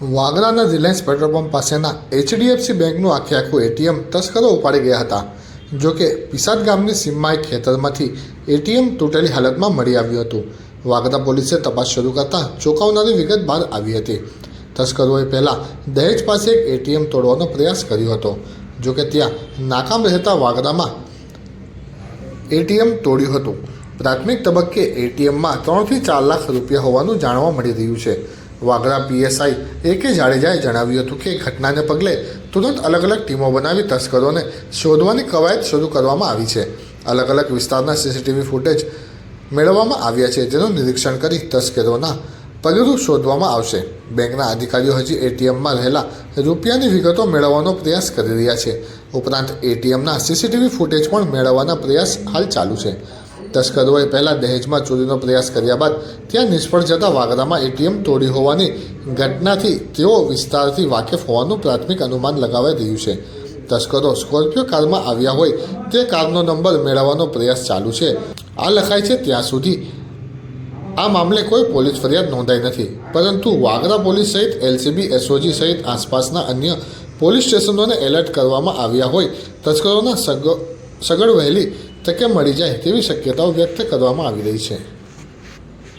વાગરાના Reliance petrol pump પાસેના HDFC બેંકનું આખે આખું એટીએમ તસ્કરો ઉપાડી ગયા હતા. જોકે પિસાદ ગામની સીમમાં એક ખેતરમાંથી એટીએમ તૂટેલી હાલતમાં મળી આવ્યું હતું. વાગરા પોલીસે તપાસ શરૂ કરતા ચોંકાવનારી વિગત બહાર આવી હતી. તસ્કરોએ પહેલાં દહેજ પાસે એક એટીએમ તોડવાનો પ્રયાસ કર્યો હતો. જોકે ત્યાં નાકામ રહેતા વાગરામાં એટીએમ તોડ્યું હતું. પ્રાથમિક તબક્કે એટીએમમાં ત્રણથી ચાર લાખ રૂપિયા હોવાનું જાણવા મળી રહ્યું છે. વાગરા પીએસઆઈ એ કે જાડેજાએ જણાવ્યું હતું કે ઘટનાને પગલે તુરંત અલગ અલગ ટીમો બનાવી તસ્કરોને શોધવાની કવાયત શરૂ કરવામાં આવી છે. અલગ અલગ વિસ્તારના સીસીટીવી ફૂટેજ મેળવવામાં આવ્યા છે, જેનું નિરીક્ષણ કરી તસ્કરોના પગલું શોધવામાં આવશે. બેંકના અધિકારીઓ હજી એટીએમમાં રહેલા રૂપિયાની વિગતો મેળવવાનો પ્રયાસ કરી રહ્યા છે. ઉપરાંત એટીએમના સીસીટીવી ફૂટેજ પણ મેળવવાના પ્રયાસ હાલ ચાલુ છે. તસ્કરોએ પહેલાં દહેજમાં ચોરીનો પ્રયાસ કર્યા બાદ ત્યાં નિષ્ફળ જતા વાગરામાં એટીએમ તોડી હોવાની ઘટનાથી તેઓ વિસ્તારથી વાકેફ હોવાનું પ્રાથમિક અનુમાન લગાવાઈ રહ્યું છે. તસ્કરો સ્કોર્પિયો કારમાં આવ્યા હોય તે કારનો નંબર મેળવવાનો પ્રયાસ ચાલુ છે. આ લખાય છે ત્યાં સુધી. આ મામલે કોઈ પોલીસ ફરિયાદ નોંધાઈ નથી. પરંતુ વાગરા પોલીસ સહિત એલસીબી, એસઓજી સહિત આસપાસના અન્ય પોલીસ સ્ટેશનોને એલર્ટ કરવામાં આવ્યા હોય. તસ્કરોના સગ સગળ વહેલી તકે મળી જાય તેવી શક્યતાઓ વ્યક્ત કરવામાં આવી રહી છે.